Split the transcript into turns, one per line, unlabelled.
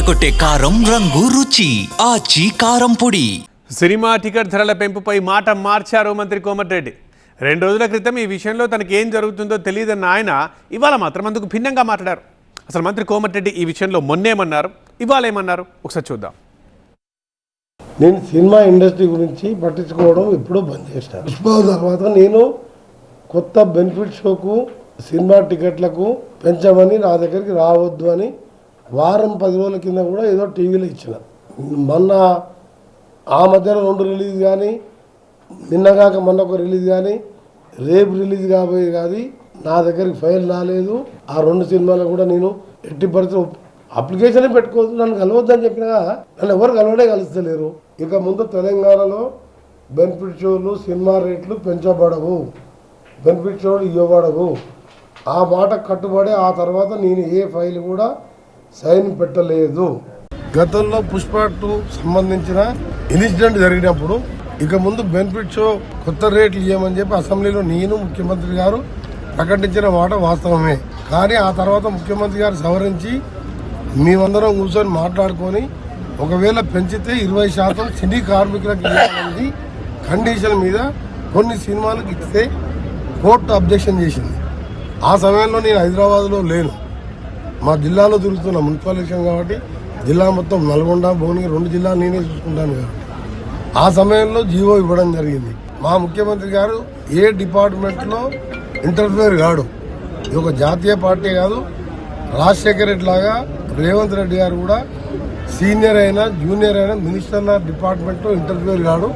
అదరగొట్టే కారం రంగు రుచి ఆచి కారం పొడి.
సినిమా టికెట్ ధరల పెంపుపై మాట మార్చారు మంత్రి కోమటిరెడ్డి. రెండు రోజుల క్రితం ఈ విషయంలో తనకి ఏం జరుగుతుందో తెలియదన్న ఆయన ఇవాళ మాత్రం అందుకు భిన్నంగా మాట్లాడారు. అసలు మంత్రి కోమటిరెడ్డి ఈ విషయంలో మొన్నేమన్నారు? ఇవాళ ఏమన్నారు ఒకసారి చూద్దాం.
నేను సినిమా ఇండస్ట్రీ గురించి పట్టించుకోవడం ఎప్పుడో బంద్ చేశాను. పుష్ప తర్వాత నేను కొత్త బెనిఫిట్ షోకు సినిమా టికెట్లకు పెంచమని నా దగ్గరికి రావద్దు అని వారం పది రోజుల కింద కూడా ఏదో టీవీలో ఇచ్చిన. మొన్న ఆ మధ్యలో రెండు రిలీజ్ కానీ నిన్నగాక మొన్న ఒక రిలీజ్ కానీ రేపు రిలీజ్ కాబోయే కాదు నా దగ్గరికి ఫైల్ రాలేదు. ఆ రెండు సినిమాలు కూడా నేను ఎట్టి పరిస్థితి అప్లికేషన్ పెట్టుకోవద్దు నన్ను కలవద్దని చెప్పినా నన్ను ఎవరు కలవడే కలుస్తలేరు. ఇక ముందు తెలంగాణలో బెనిఫిట్ షోలు సినిమా రేట్లు పెంచబడవు. బెనిఫిట్ షోలు ఇవ్వబడవు. ఆ మాట కట్టుబడి ఆ తర్వాత నేను ఏ ఫైల్ కూడా సైన్ పెట్టలేదు. గతంలో పుష్ప టూ సంబంధించిన ఇన్సిడెంట్ జరిగినప్పుడు ఇక ముందు బెనిఫిట్ షో కొత్త రేట్లు ఇవ్వమని చెప్పి అసెంబ్లీలో నేను ముఖ్యమంత్రి గారు ప్రకటించిన మాట వాస్తవమే. కానీ ఆ తర్వాత ముఖ్యమంత్రి గారు సవరించి మేమందరం కూర్చొని మాట్లాడుకొని ఒకవేళ పెంచితే ఇరవై శాతం సినీ కార్మికులకు ఇవ్వాలన్నది కండిషన్ మీద కొన్ని సినిమాలకు ఇస్తే కోర్టు అబ్జెక్షన్ చేసింది. ఆ సమయంలో నేను హైదరాబాద్లో లేను. మా జిల్లాలో తిరుగుతున్న మున్సిపల్ ఎలక్షన్ కాబట్టి జిల్లా మొత్తం నల్గొండ భువనగిరి రెండు జిల్లాలు నేనే చూసుకుంటాను కాబట్టి ఆ సమయంలో జీవో ఇవ్వడం జరిగింది. మా ముఖ్యమంత్రి గారు ఏ డిపార్ట్మెంట్లో ఇంటర్ఫేర్ కాడు. ఇది ఒక జాతీయ పార్టీ కాదు. రాజశేఖర్ రెడ్డి లాగా రేవంత్ రెడ్డి గారు కూడా సీనియర్ అయినా జూనియర్ అయినా మినిస్టర్ల డిపార్ట్మెంట్లో ఇంటర్ఫేర్ కాడు.